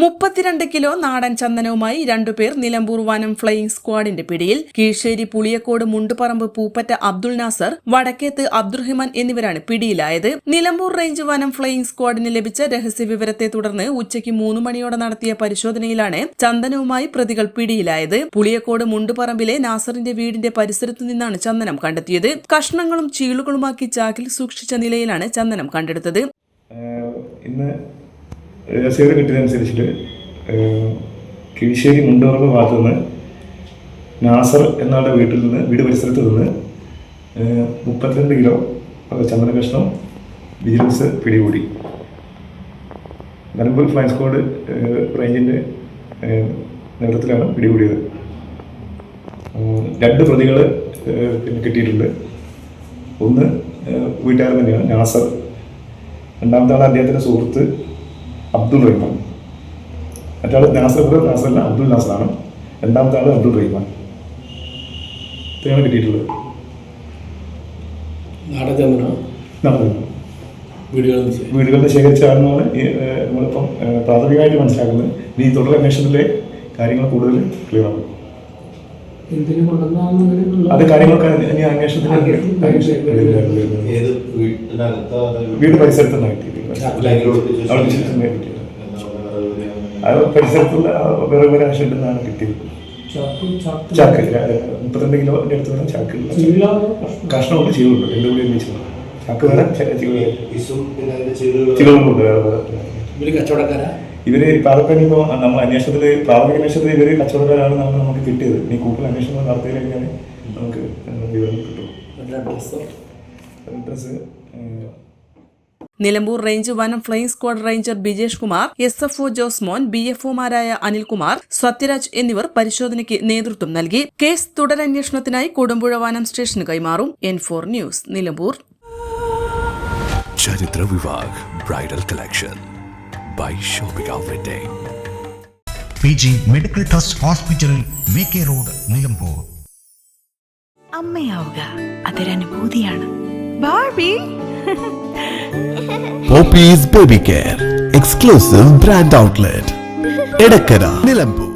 മുപ്പത്തിരണ്ട് കിലോ നാടൻ ചന്ദനവുമായി രണ്ടുപേർ നിലമ്പൂർ വനം ഫ്ലൈയിംഗ് സ്ക്വാഡിന്റെ പിടിയിൽ. കീഴ്ശേരി പുളിയക്കോട് മുണ്ടുപറമ്പ് പൂപ്പറ്റ അബ്ദുൾ നാസർ വടക്കേത്ത് അബ്ദുറഹിമാൻ എന്നിവരാണ് പിടിയിലായത്. നിലമ്പൂർ റേഞ്ച് വനം ഫ്ലൈയിംഗ് സ്ക്വാഡിന് ലഭിച്ച രഹസ്യ വിവരത്തെ തുടർന്ന് ഉച്ചയ്ക്ക് മൂന്ന് മണിയോടെ നടത്തിയ പരിശോധനയിലാണ് ചന്ദനവുമായി പ്രതികൾ പിടിയിലായത്. പുളിയക്കോട് മുണ്ടുപറമ്പിലെ നാസറിന്റെ വീടിന്റെ പരിസരത്തു നിന്നാണ് ചന്ദനം കണ്ടെത്തിയത്. കഷ്ണങ്ങളും ചീളുകളുമാക്കി ചാക്കിൽ സൂക്ഷിച്ച നിലയിലാണ് ചന്ദനം കണ്ടെടുത്തത്. ഇന്ന് രസീത് കിട്ടിയതനുസരിച്ചിട്ട് കിഴിശ്ശേരി മുണ്ടോറമ്പ് ഭാഗത്തു നിന്ന് നാസർ എന്നാളുടെ വീട്ടിൽ നിന്ന് വീട് പരിസരത്ത് നിന്ന് മുപ്പത്തിരണ്ട് കിലോ ചന്ദന കഷ്ണം വിജിലൻസ് പിടികൂടി. നിലമ്പൂർ ഫ്ലൈ സ്ക്വാഡ് റേഞ്ചിന്റെ നേതൃത്വത്തിലാണ് പിടികൂടിയത്. രണ്ട് പ്രതികൾ പിന്നെ കിട്ടിയിട്ടുണ്ട്. ഒന്ന് വീട്ടുകാരൻ തന്നെയാണ് നാസർ. രണ്ടാമത്തെ ആൾ അദ്ദേഹത്തിന്റെ സുഹൃത്ത് അബ്ദുൾ റഹ്മാൻ. മറ്റാൾ നാസർ നാസറല്ല അബ്ദുൾ നാസറാണ്. രണ്ടാമത്തെ ആൾ അബ്ദുൾ റഹ്മാൻ. ഇത്രയാണ് കിട്ടിയിട്ടുള്ളത്. വീടുകളിൽ ഈ, ഏഹ്, നമ്മളിപ്പം പ്രാഥമികമായിട്ട് മനസ്സിലാക്കുന്നത്. ഇനി തുടർ അന്വേഷണത്തിലെ കാര്യങ്ങൾ കൂടുതൽ ക്ലിയർ ആകും. അത് കാര്യങ്ങളൊക്കെ ഇനി അന്വേഷണത്തിന് വീട് പരിസരത്ത് നിന്നാണ് കിട്ടിയത് ചാക്കിലാക്കിലോട്ട് വെച്ച് അവിടെ ശേഷം കിട്ടിയത് അത് പരിസരത്തുള്ള വേറെ വേറെ നിന്നാണ് കിട്ടിയത് ചാക്ക് ചാക്ക് ചാക്ക് ഏഹ്, മുപ്പത്തിരണ്ട് കിലോന്റെ അടുത്ത് വേണം ചാക്ക്? കഷ്ണമുണ്ട് ചീളുണ്ട് രണ്ടും കൂടി ഒരുമിച്ച് ചാക്ക് വേറെ ച- ചീൾ വേറെ. പിന്നെ അതിന്റെ ചീടുകളും ചീളുകളുണ്ട് വേറെ വേറെ ഇവർ പ്രാഥമിക നമ്മൾ അന്വേഷണത്തിൽ പ്രാഥമിക അന്വേഷണത്തിൽ ഇവർ കച്ചവടക്കാരാണ് നമ്മൾ നമുക്ക് കിട്ടിയത്. ഇനി കൂടുതൽ അന്വേഷണം നടത്തി കഴിഞ്ഞാൽ നമുക്ക് വിവരം കിട്ടും അഡ്രസ് നിലമ്പൂർ റേഞ്ച് വനം flying squad ranger Bijesh Kumar S F O Josmon B F ഒമാരായ Anilkumar Sathyaraj എന്നിവർ പരിശോധനയ്ക്ക് നേതൃത്വം നൽകി. കേസ് തുടരന്വേഷണത്തിനായി കൊടുമ്പുഴ വനം സ്റ്റേഷന് കൈമാറും. N four news Nilambur. Charithra Vivah bridal collection. By shopping P G medical trust hospital V K road Nilambur അമ്മയാവുക. അതൊരനുഭൂതിയാണ് Barbie Poppies baby care exclusive brand outlet Edakkara Nilambur.